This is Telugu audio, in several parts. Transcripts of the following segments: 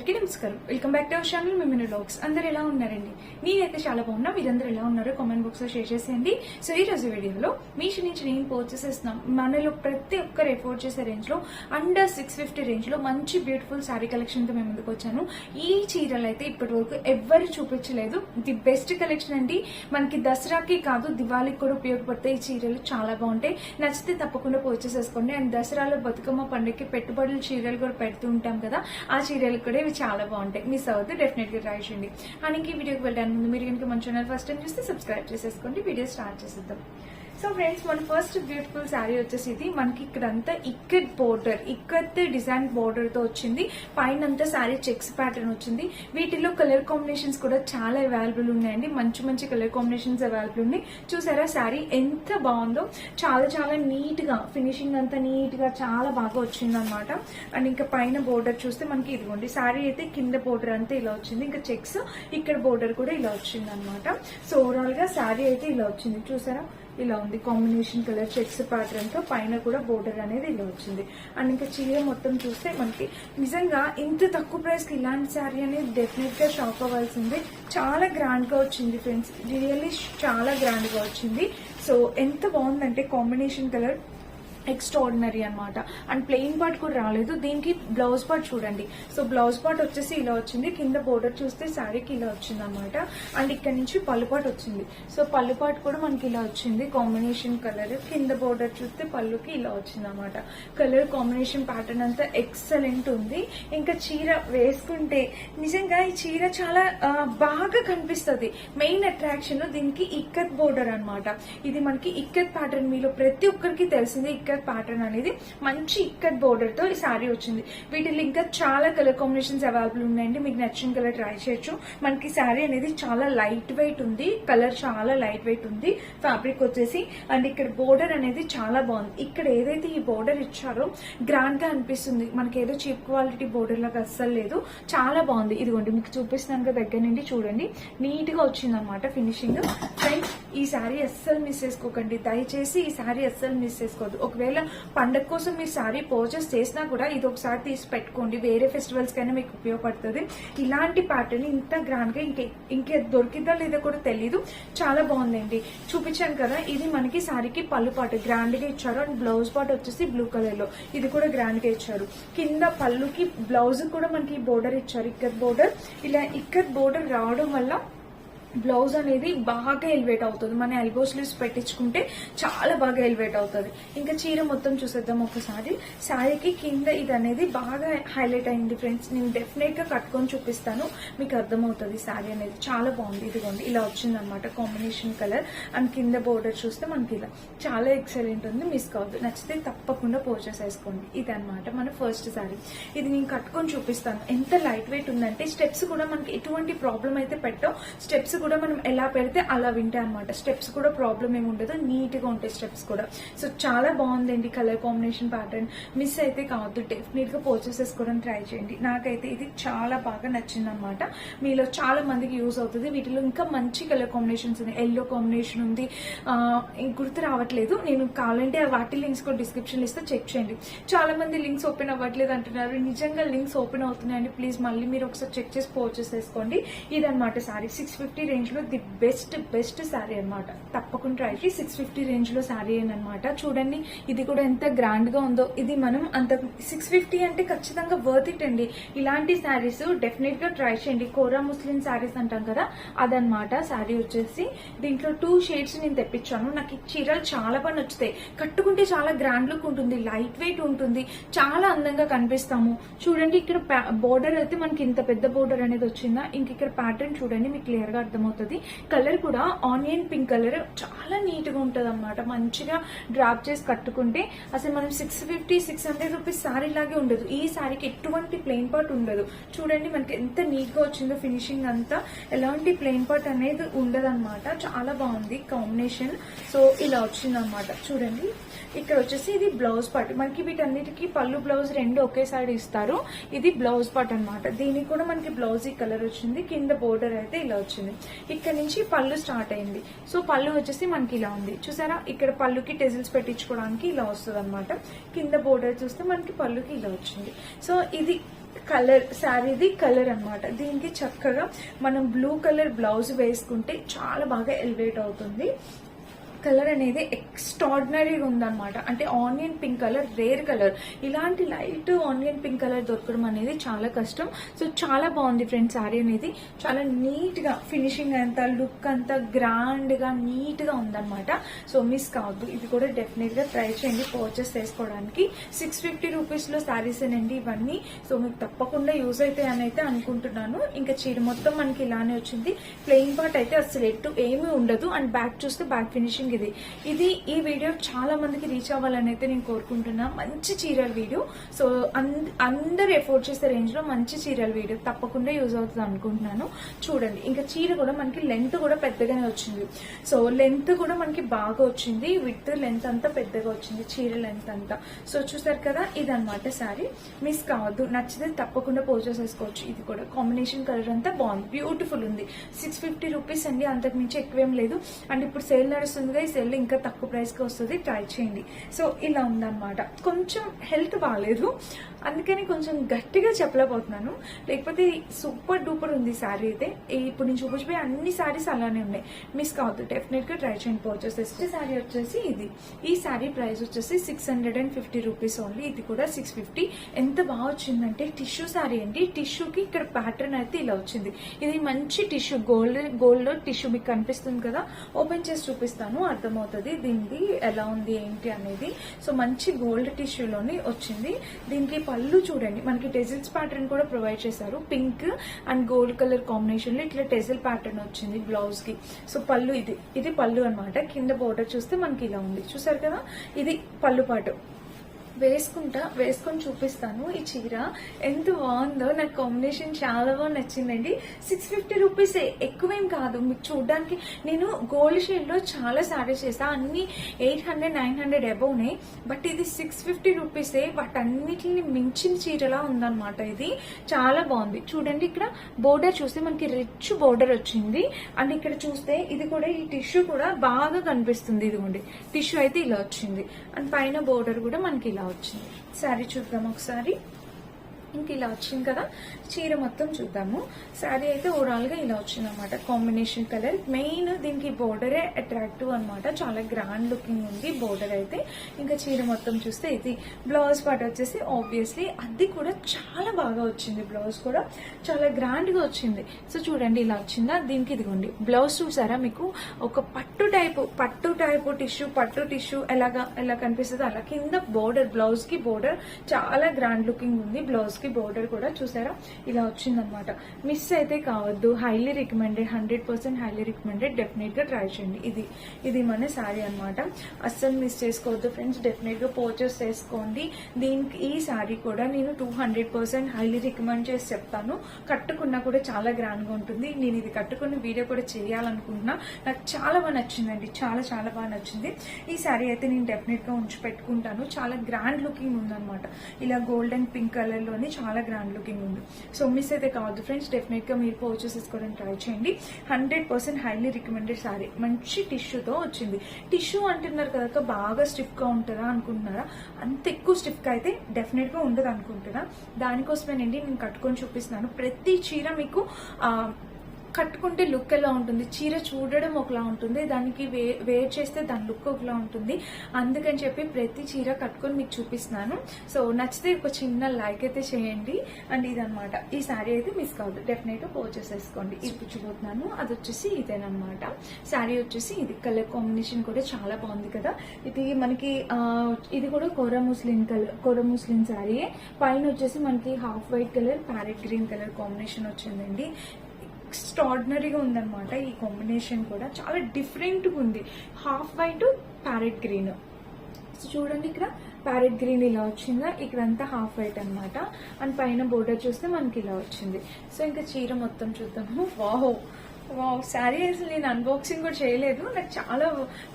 అందరికీ నమస్కారం. Welcome back to our channel మిమ్మల్ని బ్లాగ్స్ అందరు ఎలా ఉన్నారండి? నేనైతే చాలా బాగున్నా. మీరందరూ ఎలా ఉన్నారో కామెంట్ బాక్స్లో షేర్ చేసేయండి. సో ఈ రోజు వీడియోలో మీషో నుంచి నేను పర్చేస్ చేస్తున్నాం మనలో ప్రతి ఒక్కరు ఎఫోర్డ్ చేసే రేంజ్లో అండర్ సిక్స్ ఫిఫ్టీ రేంజ్లో మంచి బ్యూటిఫుల్ శారీ కలెక్షన్తో మేము ముందుకు వచ్చాను. ఈ చీరలు అయితే ఇప్పటి వరకు ఎవ్వరు చూపించలేదు. ది బెస్ట్ కలెక్షన్ అండి. మనకి దసరాకి కాదు దివాళీకి కూడా ఉపయోగపడతాయి ఈ చీరలు. చాలా బాగుంటాయి. నచ్చితే తప్పకుండా పర్చేస్ చేసుకోండి. అండ్ దసరాలో బతుకమ్మ పండుగకి పెట్టుబడులు చీరలు కూడా పెడుతూ ఉంటాం కదా ఆ చీరలు కూడా ఇవి చాలా బాగుంటాయి. మిస్ అవుతుంది డెఫినెట్గా ట్రై చేయండి. అండ్ ఈ వీడియోకి వెళ్ళడానికి ముందు మీరు కనుక మన ఛానల్ ఫస్ట్ టైం చూస్తే సబ్స్క్రైబ్ చేసేసుకోండి. వీడియో స్టార్ట్ చేసేద్దాం. సో ఫ్రెండ్స్ మన ఫస్ట్ బ్యూటిఫుల్ శారీ వచ్చేసి ఇది మనకి ఇక్కడంతా ఇక్కడ్ బోర్డర్ ఇక్కత్ డిజైన్ బోర్డర్తో వచ్చింది. పైన అంతా శారీ చెక్స్ ప్యాటర్న్ వచ్చింది. వీటిలో కలర్ కాంబినేషన్స్ కూడా చాలా అవైలబుల్ ఉన్నాయండి. మంచి మంచి కలర్ కాంబినేషన్స్ అవైలబుల్ ఉన్నాయి. చూసారా శారీ ఎంత బాగుందో? చాలా చాలా నీట్గా ఫినిషింగ్ అంతా నీట్గా చాలా బాగా వచ్చింది అనమాట అండ్ ఇంకా పైన బోర్డర్ చూస్తే మనకి ఇదిగోండి శారీ అయితే కింద బోర్డర్ అంతా ఇలా వచ్చింది. ఇంకా చెక్స్ ఇక్కడ బోర్డర్ కూడా ఇలా వచ్చింది అనమాట సో ఓవరాల్గా శారీ అయితే ఇలా వచ్చింది. చూసారా? ఇలా ఉంది. కాంబినేషన్ కలర్ చెక్స్ ప్యాటర్న్తో పైన కూడా బోర్డర్ అనేది ఇలా వచ్చింది. అండ్ ఇంకా చీర మొత్తం చూస్తే మనకి నిజంగా ఇంత తక్కువ ప్రైస్కి ఇలాంటి శారీ అనేది డెఫినెట్గా షాప్ అవ్వాల్సింది. చాలా గ్రాండ్గా వచ్చింది ఫ్రెండ్స్ రియల్లీ చాలా గ్రాండ్గా వచ్చింది. సో ఎంత బాగుందంటే కాంబినేషన్ కలర్ ఎక్స్ట్రాడినరీ అనమాట అండ్ ప్లెయిన్ పార్ట్ కూడా రాలేదు. దీనికి బ్లౌజ్ పార్ట్ చూడండి. సో బ్లౌజ్ పార్ట్ వచ్చేసి ఇలా వచ్చింది. కింద బోర్డర్ చూస్తే శారీకి ఇలా వచ్చింది అనమాట అండ్ ఇక్కడ నుంచి పళ్ళు పార్ట్ వచ్చింది. సో పళ్ళు పార్ట్ కూడా మనకి ఇలా వచ్చింది. కాంబినేషన్ కలర్ కింద బోర్డర్ చూస్తే పళ్ళుకి ఇలా వచ్చింది అనమాట కలర్ కాంబినేషన్ ప్యాటర్న్ అంతా ఎక్సలెంట్ ఉంది. ఇంకా చీర వేసుకుంటే నిజంగా ఈ చీర చాలా బాగా కనిపిస్తుంది. మెయిన్ అట్రాక్షన్ దీనికి ఇక్కత్ బోర్డర్ అనమాట ఇది మనకి ఇక్కత్ ప్యాటర్న్ మీలో ప్రతి ఒక్కరికి తెలిసింది. ఇక్కత్ ప్యాటర్న్ అనేది మంచి ఇక్కత్ బోర్డర్తో ఈ సారీ వచ్చింది. వీటిలో ఇంకా చాలా కలర్ కాంబినేషన్స్ అవైలబుల్ ఉన్నాయండి. మీకు నచ్చిన కలర్ ట్రై చేయొచ్చు. మనకి శారీ అనేది చాలా లైట్ వెయిట్ ఉంది. కలర్ చాలా లైట్ వెయిట్ ఉంది. ఫ్యాబ్రిక్ వచ్చేసి అండ్ ఇక్కడ బోర్డర్ అనేది చాలా బాగుంది. ఇక్కడ ఏదైతే ఈ బోర్డర్ ఇచ్చారో గ్రాండ్గా అనిపిస్తుంది. మనకి ఏదో చీప్ క్వాలిటీ బోర్డర్ లాగా అస్సలు లేదు. చాలా బాగుంది. ఇదిగోండి మీకు చూపిస్తున్నాను కదా దగ్గర నుండి చూడండి. నీట్గా వచ్చింది అనమాట ఫినిషింగ్ ఫ్రెండ్స్ ఈ శారీ అస్సలు మిస్ చేసుకోకండి. దయచేసి ఈ శారీ అస్సలు మిస్ చేసుకోవద్దు. ఒకవేళ పండగ కోసం మీరు శారీ పర్చేస్ చేసినా కూడా ఇది ఒకసారి తీసి పెట్టుకోండి. వేరే ఫెస్టివల్స్ కైనా మీకు ఉపయోగపడుతుంది. ఇలాంటి ప్యాటర్న్ ఇంత గ్రాండ్గా ఇంకే ఇంకే దొరికిందా లేదో కూడా తెలియదు చాలా బాగుందండి. చూపించాను కదా ఇది మనకి శారీకి పళ్ళు పాటు గ్రాండ్గా ఇచ్చారు అండ్ బ్లౌజ్ పాటు వచ్చేసి బ్లూ కలర్లో. ఇది కూడా గ్రాండ్గా ఇచ్చారు. కింద పళ్ళుకి బ్లౌజ్ కూడా మనకి బోర్డర్ ఇచ్చారు. ఇక్కత్ బోర్డర్ ఇలా ఇక్కత్ బోర్డర్ రావడం వల్ల బ్లౌజ్ అనేది బాగా ఎలివేట్ అవుతుంది. మన ఎల్బో స్లీవ్స్ పెట్టించుకుంటే చాలా బాగా ఎలివేట్ అవుతుంది. ఇంకా చీర మొత్తం చూసేద్దాం ఒకసారి. శారీకి కింద ఇది అనేది బాగా హైలైట్ అయింది ఫ్రెండ్స్ నేను డెఫినెట్గా కట్టుకొని చూపిస్తాను. మీకు అర్థమవుతుంది శారీ అనేది. చాలా బాగుంది. ఇదిగోండి ఇలా వచ్చిందనమాట కాంబినేషన్ కలర్ అండ్ కింద బోర్డర్ చూస్తే మనకి ఇలా చాలా ఎక్సలెంట్ ఉంది. మిస్ కావద్దు. నచ్చితే తప్పకుండా పర్చేస్ చేసుకోండి. ఇది అనమాట మన ఫస్ట్ శారీ. ఇది నేను కట్టుకొని చూపిస్తాను. ఎంత లైట్ వెయిట్ ఉందంటే స్టెప్స్ కూడా మనకి ఎటువంటి ప్రాబ్లం అయితే పెట్టో స్టెప్స్ కూడా మనం ఎలా పెడితే అలా వింటాయి అనమాట స్టెప్స్ కూడా ప్రాబ్లం ఏమి ఉండదు. నీట్గా ఉంటాయి స్టెప్స్ కూడా. సో చాలా బాగుందండి కలర్ కాంబినేషన్ ప్యాటర్న్. మిస్ అయితే కావద్దు. డెఫినెట్గా పర్చేస్ చేసుకోవడానికి ట్రై చేయండి. నాకైతే ఇది చాలా బాగా నచ్చింది అనమాట మీలో చాలా మందికి యూజ్ అవుతుంది. వీటిలో ఇంకా మంచి కలర్ కాంబినేషన్స్ ఉన్నాయి. ఎల్లో కాంబినేషన్ ఉంది. ఇంక గుర్తు రావట్లేదు. నేను కావాలంటే వాటి లింక్స్ కూడా డిస్క్రిప్షన్ ఇస్తే. చెక్ చేయండి. చాలా మంది లింక్స్ ఓపెన్ అవ్వట్లేదు అంటున్నారు. నిజంగా లింక్స్ ఓపెన్ అవుతున్నాయండి. ప్లీజ్ మళ్ళీ మీరు ఒకసారి చెక్ చేసి పర్చేస్ చేసుకోండి. ఇదనమాట సారీ సిక్స్ ఫిఫ్టీ రేంజ్లో ది బెస్ట్ బెస్ట్ శారీ అనమాట తప్పకుండా ట్రై చేసి సిక్స్ ఫిఫ్టీ రేంజ్లో శారీ అనమాట చూడండి ఇది కూడా ఎంత గ్రాండ్గా ఉందో. ఇది మనం అంత సిక్స్ ఫిఫ్టీ అంటే ఖచ్చితంగా వర్త్ ఇట్ అండి. ఇలాంటి శారీస్ డెఫినెట్గా ట్రై చేయండి. కోరా ముస్లిం శారీస్ అంటాం కదా అదనమాట శారీ వచ్చేసి దీంట్లో టూ షేడ్స్ నేను తెప్పించాను. నాకు ఈ చీరలు చాలా బాగా నచ్చుతాయి. కట్టుకుంటే చాలా గ్రాండ్ లుక్ ఉంటుంది లైట్ వెయిట్ ఉంటుంది. చాలా అందంగా కనిపిస్తాము. చూడండి ఇక్కడ బోర్డర్ అయితే మనకి ఇంత పెద్ద బోర్డర్ అనేది వచ్చిందా? ఇంక ఇక్కడ ప్యాటర్న్ చూడండి మీకు క్లియర్గా అర్థమవుతుంది. కలర్ కూడా ఆనియన్ పింక్ కలర్ చాలా నీట్గా ఉంటది అనమాట మంచిగా డ్రాప్ చేసి కట్టుకుంటే అసలు మనం six fifty six hundred rupees sari లాగే ఉండదు. ఈ సారీకి ఎటువంటి ప్లెయిన్ పార్ట్ ఉండదు. చూడండి మనకి ఎంత నీట్గా వచ్చిందో ఫినిషింగ్ అంతా. ఎలాంటి ప్లెయిన్ పార్ట్ అనేది ఉండదు చాలా బాగుంది కాంబినేషన్ సో ఇలా వచ్చిందనమాట చూడండి. ఇక్కడ వచ్చేసి ఇది బ్లౌజ్ పార్ట్. మనకి వీటన్నిటికీ పళ్ళు బ్లౌజ్ రెండు ఒకేసారి ఇస్తారు. ఇది బ్లౌజ్ పార్ట్ అనమాట దీనికి కూడా మనకి బ్లౌజ్ ఈ కలర్ వచ్చింది. కింద బోర్డర్ అయితే ఇలా వచ్చింది. ఇక్కడ నుంచి పళ్ళు స్టార్ట్ అయింది. సో పళ్ళు వచ్చేసి మనకి ఇలా ఉంది. చూసారా? ఇక్కడ పళ్ళుకి టెజిల్స్ పెట్టించుకోవడానికి ఇలా వస్తుంది అనమాట కింద బోర్డర్ చూస్తే మనకి పళ్ళుకి ఇలా వచ్చింది. సో ఇది కలర్ శారీది కలర్ అనమాట దీనికి చక్కగా మనం బ్లూ కలర్ బ్లౌజ్ వేసుకుంటే చాలా బాగా ఎలివేట్ అవుతుంది. కలర్ అనేది ఎక్స్ట్రాడినరీగా ఉందన్నమాట. అంటే onion pink colour rare colour. ఇలాంటి లైట్ ఆనియన్ పింక్ కలర్ దొరకడం అనేది చాలా కష్టం. సో చాలా బాగుంది ఫ్రెండ్స్ శారీ అనేది. చాలా నీట్గా ఫినిషింగ్ అంతా లుక్ అంతా గ్రాండ్గా నీట్గా ఉందన్నమాట. సో మిస్ కావద్దు. ఇది కూడా డెఫినెట్గా ట్రై చేయండి పర్చేస్ చేసుకోవడానికి. సిక్స్ ఫిఫ్టీ రూపీస్లో శారీస్ అండి ఇవన్నీ. సో మీకు తప్పకుండా యూజ్ అవుతాయి అని అయితే అనుకుంటున్నాను. ఇంకా చీర మొత్తం మనకి ఇలానే వచ్చింది. ప్లెయిన్ పార్ట్ అయితే అసలు ఎట్టు ఏమీ ఉండదు. అండ్ బ్యాక్ చూస్తే బ్యాక్ ఫినిషింగ్ ఇది. ఇది ఈ వీడియో చాలా మందికి రీచ్ అవ్వాలని అయితే నేను కోరుకుంటున్నా. మంచి చీరల వీడియో. సో అందరు ఎఫోర్డ్ చేసే రేంజ్లో మంచి చీరల వీడియో తప్పకుండా యూజ్ అవుతుంది అనుకుంటున్నాను. చూడండి ఇంకా చీర కూడా మనకి లెంత్ కూడా పెద్దగానే వచ్చింది. సో లెంత్ కూడా మనకి బాగా వచ్చింది. విత్ లెంత్ అంతా పెద్దగా వచ్చింది. చీర లెంత్ అంతా. సో చూసారు కదా? ఇది అనమాట సారీ మిస్ కావద్దు నచ్చితే తప్పకుండా పర్చేస్ చేసుకోవచ్చు ఇది కూడా కాంబినేషన్ కలర్ అంతా బాగుంది. బ్యూటిఫుల్ ఉంది. సిక్స్ ఫిఫ్టీ రూపీస్ అండి. అంతకు మించి ఎక్కువేం లేదు. అండ్ ఇప్పుడు సేల్ నడుస్తుంది ఈ సేల్ ఇంకా తక్కువ ప్రైస్కి వస్తుంది ట్రై చేయండి. సో ఇలా ఉందన్నమాట. కొంచెం హెల్త్ బాగాలేదు అందుకని కొంచెం గట్టిగా చెప్పలేకపోతున్నాను. లేకపోతే సూపర్ డూపర్ ఉంది శారీ అయితే. ఇప్పుడు నేను చూపించిపోయి అన్ని శారీస్ అలానే ఉన్నాయి. మిస్ కావద్దు డెఫినెట్గా ట్రై చేయండి పర్చేస్ చేస్తే శారీ వచ్చేసి ఇది. ఈ శారీ ప్రైస్ వచ్చేసి six hundred and fifty rupees only ఇది కూడా సిక్స్ ఫిఫ్టీ ఎంత బాగా వచ్చిందంటే టిష్యూ శారీ అండి. టిష్యూకి ఇక్కడ ప్యాటర్న్ అయితే ఇలా వచ్చింది. ఇది మంచి టిష్యూ గోల్డ్ గోల్డ్ టిష్యూ మీకు కనిపిస్తుంది కదా. ఓపెన్ చేసి చూపిస్తాను. అర్థమవుతుంది దీనిది ఎలా ఉంది ఏంటి అనేది. సో మంచి గోల్డ్ టిష్యూలోని వచ్చింది. దీనికి పళ్ళు చూడండి. మనకి టెజిల్స్ ప్యాటర్న్ కూడా ప్రొవైడ్ చేశారు. పింక్ అండ్ గోల్డ్ కలర్ కాంబినేషన్లో ఇట్లా టెజిల్ ప్యాటర్న్ వచ్చింది బ్లౌజ్కి సో పళ్ళు ఇది. ఇది పళ్ళు అన్నమాట. కింద బోర్డర్ చూస్తే మనకి ఇలా ఉంది. చూసారు కదా? ఇది పళ్ళు పాటు. వేసుకుంటా వేసుకొని చూపిస్తాను ఈ చీర. ఎంత బాగుందో నాకు కాంబినేషన్ చాలా బాగా నచ్చిందండి. సిక్స్ ఫిఫ్టీ రూపీస్ ఎక్కువేం కాదు. మీకు చూడడానికి నేను గోల్డ్ షేడ్లో చాలా శారీస్ చేస్తాను అన్ని ఎయిట్ హండ్రెడ్ నైన్ హండ్రెడ్ అబౌవ్నే బట్ ఇది సిక్స్ ఫిఫ్టీ రూపీసే వాటన్నిటిని మించిన చీరలా ఉందన్నమాట ఇది. చాలా బాగుంది. చూడండి ఇక్కడ బోర్డర్ చూస్తే మనకి రిచ్ బోర్డర్ వచ్చింది. అండ్ ఇక్కడ చూస్తే ఇది కూడా ఈ టిష్యూ కూడా బాగా కనిపిస్తుంది. ఇదిగోండి. టిష్యూ అయితే ఇలా వచ్చింది. అండ్ పైన బోర్డర్ కూడా మనకి ఇలా వచ్చింది. శారీ చూద్దాం ఒకసారి. ఇంక ఇలా వచ్చింది కదా చీర మొత్తం చూద్దాము. శారీ అయితే ఓవరాల్గా ఇలా వచ్చింది అనమాట కాంబినేషన్ కలర్ మెయిన్ దీనికి బోర్డరే అట్రాక్టివ్ అనమాట చాలా గ్రాండ్ లుకింగ్ ఉంది బోర్డర్ అయితే. ఇంకా చీర మొత్తం చూస్తే ఇది బ్లౌజ్ పార్ట్ వచ్చేసి ఆబ్వియస్లీ అది కూడా చాలా బాగా వచ్చింది బ్లౌజ్ కూడా. చాలా గ్రాండ్గా వచ్చింది. సో చూడండి ఇలా వచ్చిందా? దీనికి ఇదిగోండి. బ్లౌజ్ చూసారా మీకు? ఒక పట్టు టైపు పట్టు టైపు టిష్యూ పట్టు టిష్యూ ఎలాగా ఎలా కనిపిస్తుందో అలా కింద బోర్డర్ బ్లౌజ్కి బోర్డర్ చాలా గ్రాండ్ లుకింగ్ ఉంది బ్లౌజ్ కి బోర్డర్ కూడా చూసారా? ఇలా వచ్చిందనమాట మిస్ అయితే కావద్దు. Highly recommended hundred percent highly recommended డెఫినెట్గా ట్రై చేయండి. ఇది ఇది మన శారీ అన్నమాట. అస్సలు మిస్ చేసుకోవద్దు ఫ్రెండ్స్ డెఫినెట్గా పర్చేస్ చేసుకోండి. దీనికి ఈ శారీ కూడా నేను two hundred percent highly recommend చేసి చెప్తాను. కట్టుకున్నా కూడా చాలా గ్రాండ్గా ఉంటుంది. నేను ఇది కట్టుకున్న వీడియో కూడా చేయాలనుకుంటున్నా. నాకు చాలా బాగా నచ్చిందండి. చాలా చాలా బాగా నచ్చింది. ఈ శారీ అయితే నేను డెఫినెట్గా ఉంచి పెట్టుకుంటాను. చాలా గ్రాండ్ లుకింగ్ ఉందన్నమాట. ఇలా గోల్డెన్ పింక్ కలర్లోని చాలా గ్రాండ్ లుకింగ్ ఉంది. సో మిస్ అయితే కావద్దు ఫ్రెండ్స్ డెఫినెట్గా మీరు పర్చేస్ చేసుకోవడానికి ట్రై చేయండి. Hundred percent highly recommended sari మంచి టిష్యూతో వచ్చింది. టిష్యూ అంటున్నారు కదా బాగా స్టిఫ్గా ఉంటుందా అనుకుంటున్నారా? అంత ఎక్కువ స్టిఫ్గా అయితే డెఫినెట్గా ఉండదు అనుకుంటున్నా. దానికోసమేనండి నేను కట్టుకొని చూపిస్తున్నాను. ప్రతి చీర మీకు ఆ, కట్టుకుంటే లుక్ ఎలా ఉంటుంది? చీర చూడడం ఒకలా ఉంటుంది. దానికి వే వేర్ చేస్తే దాని లుక్ ఒకలా ఉంటుంది. అందుకని చెప్పి ప్రతి చీర కట్టుకొని మీకు చూపిస్తున్నాను. సో నచ్చితే ఒక చిన్న లైక్ అయితే చేయండి. అండ్ ఇదనమాట ఈ శారీ అయితే మిస్ కావద్దు. డెఫినెట్ పర్చేస్ చేసుకోండి. ఇప్పించబోతున్నాను అది వచ్చేసి ఇదేనమాట శారీ వచ్చేసి ఇది కలర్ కాంబినేషన్ కూడా చాలా బాగుంది కదా. ఇది మనకి ఇది కూడా కోర ముస్లిం కలర్ కోర ముస్లిం శారీ పైన వచ్చేసి మనకి half white colour parrot green colour combination వచ్చిందండి. ఎక్స్ట్రాడినరీగా ఉందన్నమాట ఈ కాంబినేషన్ కూడా. చాలా డిఫరెంట్గా ఉంది. Half white parrot green so చూడండి ఇక్కడ ప్యారెట్ గ్రీన్ ఇలా వచ్చిందా? ఇక్కడ అంతా హాఫ్ వైట్ అనమాట అండ్ పైన బోర్డర్ చూస్తే మనకి ఇలా వచ్చింది. సో ఇంకా చీర మొత్తం చూద్దాము. వాహో శారీ అసలు నేను అన్బాక్సింగ్ కూడా చేయలేదు. నాకు చాలా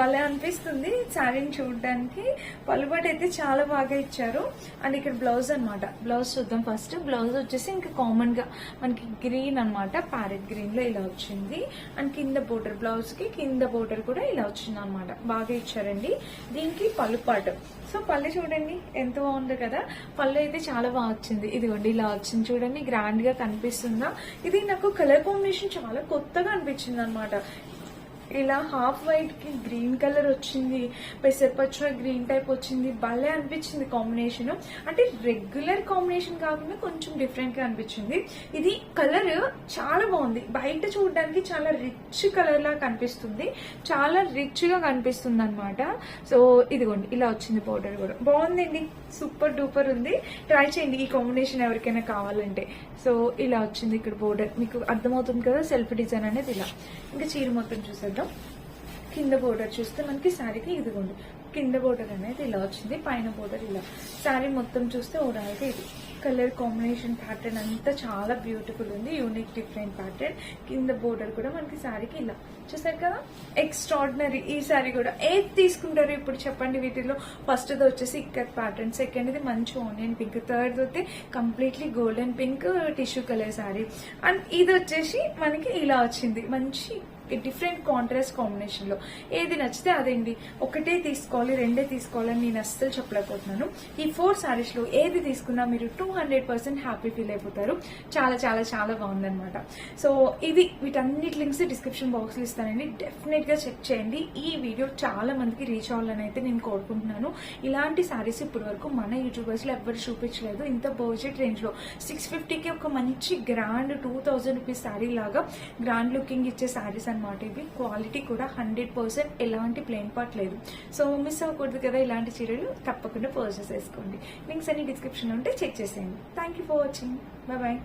భలే అనిపిస్తుంది శారీని చూడడానికి. పలుబడి అయితే చాలా బాగా ఇచ్చారు. అండ్ ఇక్కడ బ్లౌజ్ అనమాట బ్లౌజ్ చూద్దాం ఫస్ట్. బ్లౌజ్ వచ్చేసి ఇంకా కామన్గా మనకి గ్రీన్ అనమాట ప్యారెట్ గ్రీన్లో ఇలా వచ్చింది. అండ్ కింద బోర్డర్ బ్లౌజ్కి కింద బోర్డర్ కూడా ఇలా వచ్చింది అనమాట బాగా ఇచ్చారండి. దీనికి పలుపాటు. సో పళ్ళు చూడండి ఎంత బాగుంది కదా. పళ్ళు అయితే చాలా బాగా వచ్చింది. ఇదిగోండి ఇలా వచ్చింది చూడండి గ్రాండ్గా కనిపిస్తుందా. ఇది నాకు కలర్ కాంబినేషన్ చాలా కొత్తగా అనిపించింది అనమాట ఇలా హాఫ్ వైట్కి గ్రీన్ కలర్ వచ్చింది పెసరపచ్చులో గ్రీన్ టైప్ వచ్చింది భలే అనిపించింది కాంబినేషన్ అంటే రెగ్యులర్ కాంబినేషన్ కాకుండా కొంచెం డిఫరెంట్గా అనిపించింది. ఇది కలర్ చాలా బాగుంది. బయట చూడడానికి చాలా రిచ్ కలర్ లా కనిపిస్తుంది. చాలా రిచ్గా కనిపిస్తుంది అనమాట సో ఇదిగోండి ఇలా వచ్చింది పౌడర్ కూడా. బాగుందండి. సూపర్ డూపర్ ఉంది. ట్రై చేయండి ఈ కాంబినేషన్ ఎవరికైనా కావాలంటే. సో ఇలా వచ్చింది ఇక్కడ బోర్డర్ మీకు అర్థమవుతుంది కదా సెల్ఫ్ డిజైన్ అనేది ఇలా. ఇంకా చీర మొత్తం చూసేద్దాం కింద బోర్డర్ చూస్తే మనకి శారీకి ఇదిగోండి. కింద బోర్డర్ అనేది ఇలా వచ్చింది పైన బోర్డర్ ఇలా. శారీ మొత్తం చూస్తే ఓవరాల్గా ఇది. కలర్ కాంబినేషన్ ప్యాటర్న్ అంతా చాలా బ్యూటిఫుల్ ఉంది యూనిక్ డిఫరెంట్ ప్యాటర్న్ కింద బోర్డర్ కూడా మనకి శారీకి ఇలా. చూసారు కదా? ఎక్స్ట్రాడినరీ ఈ శారీ కూడా. ఏది తీసుకుంటారు ఇప్పుడు చెప్పండి వీటిలో ఫస్ట్ వచ్చేసి ఇక్కత్ ప్యాటర్న్ సెకండ్ ఇది మంచి ఆనియన్ పింక్ థర్డ్ వస్తే completely golden pink tissue colour sari and ఇది వచ్చేసి మనకి ఇలా వచ్చింది. మంచి డిఫరెంట్ కాంట్రాస్ట్ కాంబినేషన్లో ఏది నచ్చితే అదేంటి ఒకటే తీసుకోవాలి రెండే తీసుకోవాలని నేను అస్సలు చెప్పలేకపోతున్నాను. ఈ ఫోర్ సారీస్లో ఏది తీసుకున్నా మీరు two hundred percent happy feel అయిపోతారు. చాలా చాలా చాలా బాగుందన్నమాట. సో ఇది వీటన్నిటి లింక్స్ డిస్క్రిప్షన్ బాక్స్లో ఇస్తానండి. డెఫినెట్గా చెక్ చేయండి. ఈ వీడియో చాలా మందికి రీచ్ అవ్వాలని అయితే నేను కోరుకుంటున్నాను. ఇలాంటి సారీస్ ఇప్పటి వరకు మన యూట్యూబర్స్లో ఎవ్వరు చూపించలేదు. ఇంత బడ్జెట్ రేంజ్లో. సిక్స్ ఫిఫ్టీకి ఒక మంచి grand two thousand rupees sari లాగా గ్రాండ్ లుకింగ్ ఇచ్చే శారీస్ అనమాట ఇవి క్వాలిటీ కూడా హండ్రెడ్ పర్సెంట్ ఎలాంటి ప్లేన్ పార్ట్ లేదు. సో మిస్ అవ్వకూడదు కదా ఇలాంటి చీరలు తప్పకుండా పర్చేస్ చేసుకోండి. లింక్స్ అన్ని డిస్క్రిప్షన్లో ఉంటే చెక్ చేసేయండి. Thank you for watching bye bye